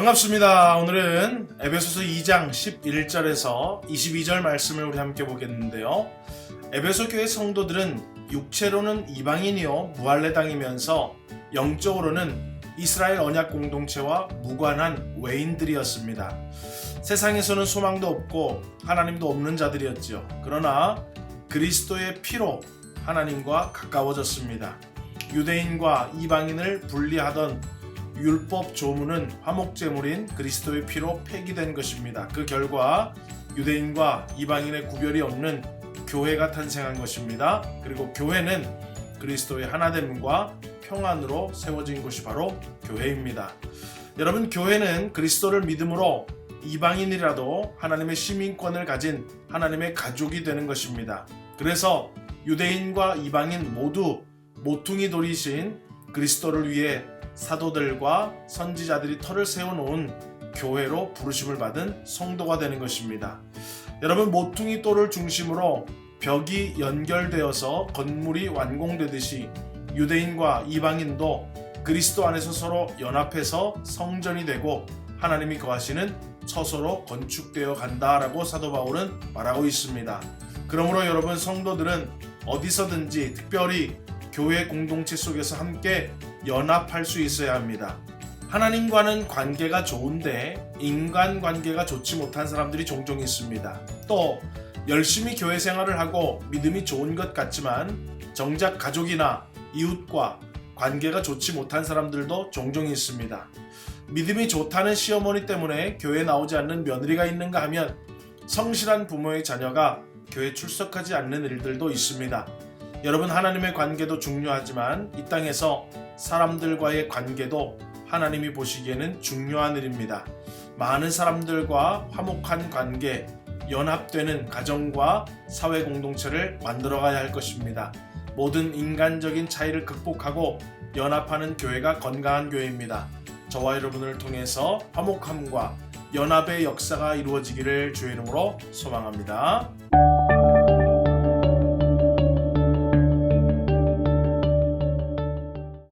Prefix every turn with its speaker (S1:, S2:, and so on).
S1: 반갑습니다. 오늘은 에베소서 2장 11절에서 22절 말씀을 우리 함께 보겠는데요. 에베소 교회 성도들은 육체로는 이방인이요 무할례 당이면서 영적으로는 이스라엘 언약 공동체와 무관한 외인들이었습니다. 세상에서는 소망도 없고 하나님도 없는 자들이었지요. 그러나 그리스도의 피로 하나님과 가까워졌습니다. 유대인과 이방인을 분리하던 율법 조문은 화목제물인 그리스도의 피로 폐기된 것입니다. 그 결과 유대인과 이방인의 구별이 없는 교회가 탄생한 것입니다. 그리고 교회는 그리스도의 하나됨과 평안으로 세워진 곳이 바로 교회입니다. 여러분 교회는 그리스도를 믿음으로 이방인이라도 하나님의 시민권을 가진 하나님의 가족이 되는 것입니다. 그래서 유대인과 이방인 모두 모퉁이 돌이신 그리스도를 위해 사도들과 선지자들이 터를 세워놓은 교회로 부르심을 받은 성도가 되는 것입니다. 여러분 모퉁이 돌을 중심으로 벽이 연결되어서 건물이 완공되듯이 유대인과 이방인도 그리스도 안에서 서로 연합해서 성전이 되고 하나님이 거하시는 처소로 건축되어 간다라고 사도 바울은 말하고 있습니다. 그러므로 여러분 성도들은 어디서든지 특별히 교회 공동체 속에서 함께 연합할 수 있어야 합니다. 하나님과는 관계가 좋은데 인간 관계가 좋지 못한 사람들이 종종 있습니다. 또 열심히 교회 생활을 하고 믿음이 좋은 것 같지만 정작 가족이나 이웃과 관계가 좋지 못한 사람들도 종종 있습니다. 믿음이 좋다는 시어머니 때문에 교회 나오지 않는 며느리가 있는가 하면 성실한 부모의 자녀가 교회 출석하지 않는 일들도 있습니다. 여러분 하나님의 관계도 중요하지만 이 땅에서 사람들과의 관계도 하나님이 보시기에는 중요한 일입니다. 많은 사람들과 화목한 관계, 연합되는 가정과 사회 공동체를 만들어 가야 할 것입니다. 모든 인간적인 차이를 극복하고 연합하는 교회가 건강한 교회입니다. 저와 여러분을 통해서 화목함과 연합의 역사가 이루어지기를 주의 이름으로 소망합니다.